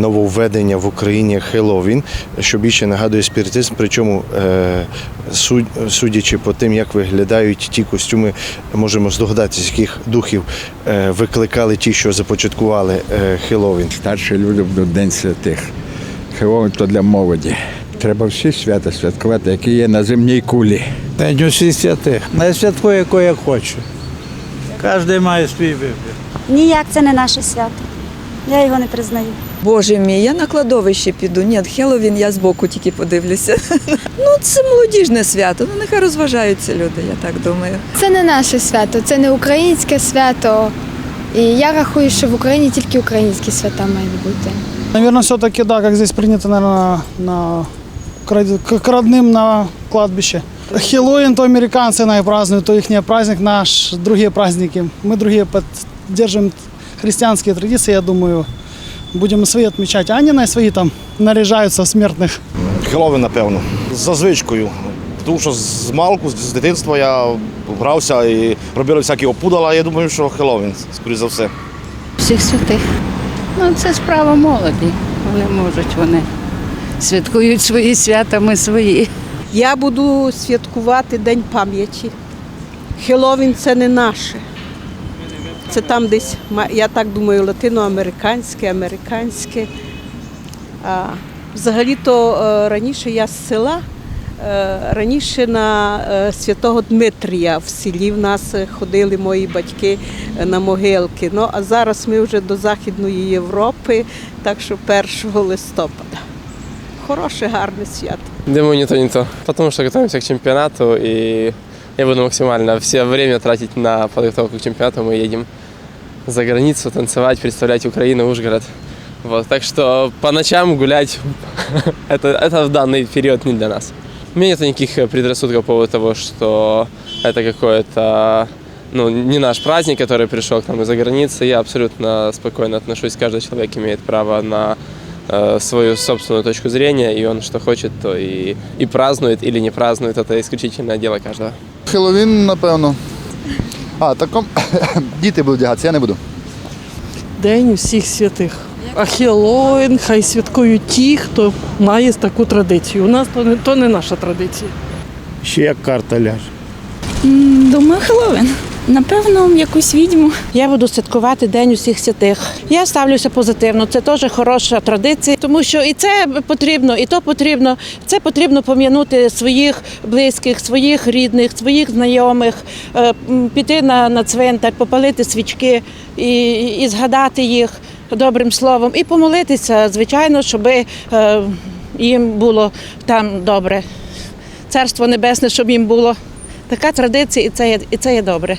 нововведення в Україні Хеллоуін, що більше нагадує спіритизм. Причому, е, судячи по тим, як виглядають ті костюми, можемо здогадатися, яких духів е, викликали ті, що започаткували е, Хеллоуін. Старші люди будуть День святих. Хеллоуін то для молоді. Треба всі свята святкувати, які є на земній кулі. День усіх святих. Не святкую, яку я хочу. Кожен має свій вибір. Ніяк це не наше свято. Я його не признаю. Боже мій, я на кладовище піду. Ні, Хеллоуін я збоку тільки подивлюся. Ну, це молодіжне свято. Ну, нехай розважаються люди, я так думаю. Це не наше свято, це не українське свято. І я рахую, що в Україні тільки українські свята мають бути. Наверное, все-таки, да, как здесь принято, наверное, на, к роди- к к родным на кладбище. Хэллоуин то американцы на празднуют, то их праздник наш, другие праздники. Мы другие поддерживаем христианские традиции, я думаю, будем и свои отмечать. А они на свои там наряжаются в смертных. Хеловін, напевно, за звичкою. Тому що з малку, з дитинства я грався і робили всякі опудала. Я думаю, що Хеловін, скоріш за все. всіх святих. Ну, це справа молоді. Вони можуть, вони святкують свої свята, ми свої. Я буду святкувати День пам'яті. Хеловін це не наше. Це там десь, я так думаю, латиноамериканське, американське. А, взагалі-то е, раніше я з села, е, раніше на е, святого Дмитрія в селі в нас ходили мої батьки на могилки. Ну, а зараз ми вже до Західної Європи, так що 1 листопада. Хороше, гарне свято. Думаю, не то, не то. Потому что готовимся к чемпионату, и я буду максимально все время тратить на подготовку к чемпионату. Мы едем за границу танцевать, представлять Украину, Ужгород. Вот, так что по ночам гулять это, это в данный период не для нас. У меня нет никаких э, предрассудков по поводу того, что это какой-то ну, не наш праздник, который пришел к нам из-за границы. Я абсолютно спокойно отношусь. Каждый человек имеет право на э, свою собственную точку зрения, и он что хочет, то и, и празднует или не празднует. Это исключительное дело каждого. Хеллоуін, напевно. А, так діти будуть вдягатися, я не буду. День усіх святих. А Хеллоуін хай святкують ті, хто має таку традицію. У нас то не, то не наша традиція. Ще як карта ляже. Думаю, Хеллоуін. Напевно, якусь відьму. Я буду святкувати День усіх святих. Я ставлюся позитивно. Це теж хороша традиція, тому що і це потрібно, і то потрібно. Це потрібно пом'янути своїх близьких, своїх рідних, своїх знайомих, е, піти на, на цвинтар, попалити свічки і, і згадати їх добрим словом, і помолитися, звичайно, щоб їм було там добре. Царство небесне, щоб їм було. Така традиція, і це є, і це є добре.